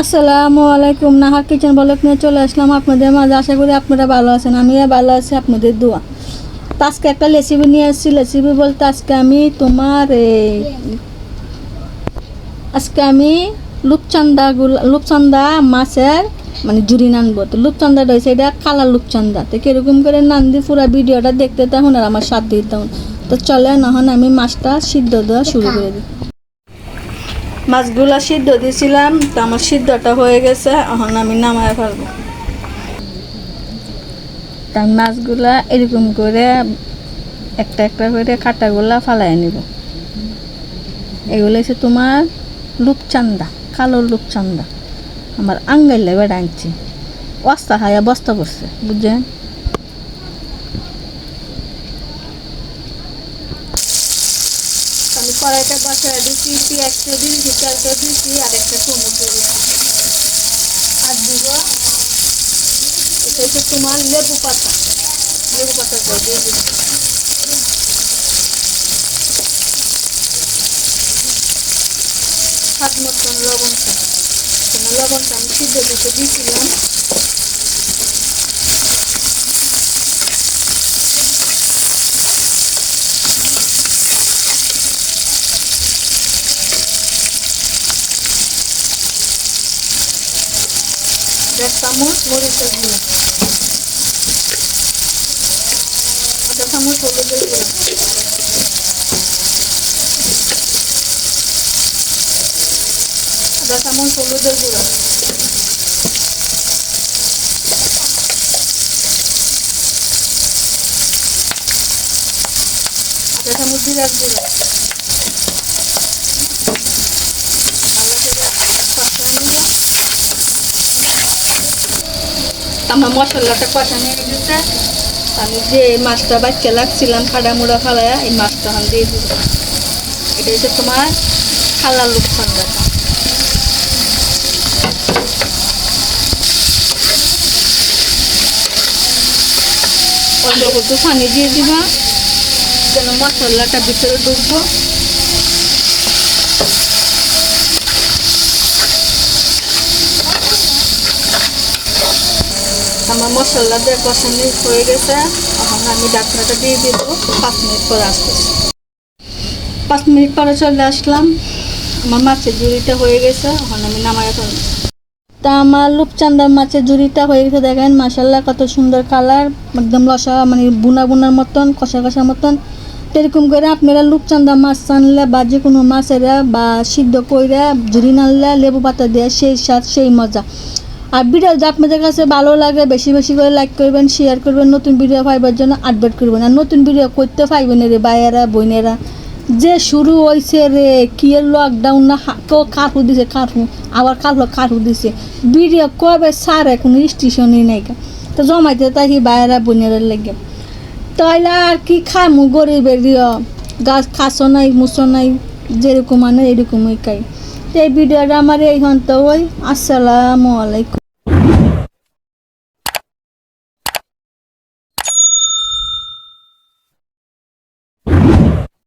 আসসালামু আলাইকুম। নাহার কিচেন বলক নিয়ে চলে আসলাম আপনাদের মাঝে। আশা করি আপনারা ভালো আছেন, আমিও ভালো আছি, আপনাদের দোয়া। তো আজকে একটা রেসিপি নিয়ে এসেছি রেসিপি বলতে আজকে আমি তোমার আজকে আমি লুপচান্দা গুলা, লুপচান্দা মাছের মানে জুড়ি নানবো। তো লুপচান্দা রয়েছে এটা কালা লুপচান্দা। তো কীরকম করে নান দিয়ে পুরো ভিডিওটা দেখতে তখন আর আমার সাথ তখন তো চলে নহন আমি মাছটা সিদ্ধ দেওয়া শুরু করে দিই। মাছগুলা সিদ্ধ দিয়েছিলাম তো আমার সিদ্ধটা হয়ে গেছে, এখন আমি নামায় ফেলব। তা মাছগুলা এরকম করে একটা একটা করে কাটাগুলা ফালাই নিব। এগুলো হচ্ছে তোমার লুপচান্দা, কালো লুপচান্দা। আমার আঙ্গাইলে বেড়া আনছি। বস্তা খাইয়া বস্তা পড়ছে, বুঝছেন? আমি কড়াইটা বসায় দিচ্ছি পেঁয়াজটা দিয়েছি তেলটা দিয়েছি আর একটা টমেটো দিচ্ছি আর দিব এটা হচ্ছে তোমার লেবু পাতা। লেবু পাতাটা দিয়ে দিচ্ছি স্বাদ মতন লবণটা। কেন লবণটা আমি সিদ্ধ দিতে দিয়েছিলাম। দেড় চামচ মরিচের গুঁড়ো আধা চামচ হলুদের গুঁড়ো আধা চামচ হলুদের গুঁড়ো আধা চামচ জিরার গুঁড়ো ভালো করে কষা নিব আমার মশলাটা কষা নিয়ে গেছে। আমি যে মাছটা বাচ্চা লাগছিলাম, খাড়া মুড়া ফালায়া এই মাছটা আমি দিয়ে দিব এটা হচ্ছে তোমার খালা লুক সন্ধ্যাটা পানি দিয়ে দিবা, যেন মশলাটা ভিতরে ঢুকবো। আমার মশলা দিয়ে কষানি হয়ে গেছে, এখন আমি ডাকনাটা দিয়ে দিব, পাঁচ মিনিট পরে আসতেছি। পাঁচ মিনিট পরে চলে আসলাম। আমার মাছের জুড়িটা হয়ে গেছে, এখন আমি নামায় ফেলব তা আমার লুপচান্দার মাছের জুড়িটা হয়ে গেছে, দেখেন মাসাল্লাহ কত সুন্দর কালার, একদম লসা মানে বুনা বুনার মতন, কষা কষার মতন। এরকম করে আপনারা লুপচান্দা মাছ আনলে বা যে কোনো মাছেরা বা সিদ্ধ কইরা জুড়ি নানলে লেবু পাতা দেওয়া সেই স্বাদ, সেই মজা। আর ভিডিও যদি আপনাদের কাছে ভালো লাগে, বেশি বেশি করে লাইক করবেন শেয়ার করবেন, নতুন ভিডিও পাইবার জন্য আপডেট করবেন। আর নতুন ভিডিও করতে পাইবেন রে ভাইয়েরা, বোনেরা। যে শুরু হয়েছে রে, কি লকডাউন না কেউ কাঠু দিছে কাঠু আবার কাঠু কাঠু দিছে। ভিডিও কবে সারে কোনো স্টেশনই নাই। তো জমাইতে তাই ভাইয়েরা, বোনেরা লেগে। তাইলে আর কি খামু গরিবের গাছ খাসো নাই, মুসো নাই, যেরকম মানে এরকমই খাই। তো এই ভিডিওটা আমার এইখান তো ওই আসসালামু আলাইকুম।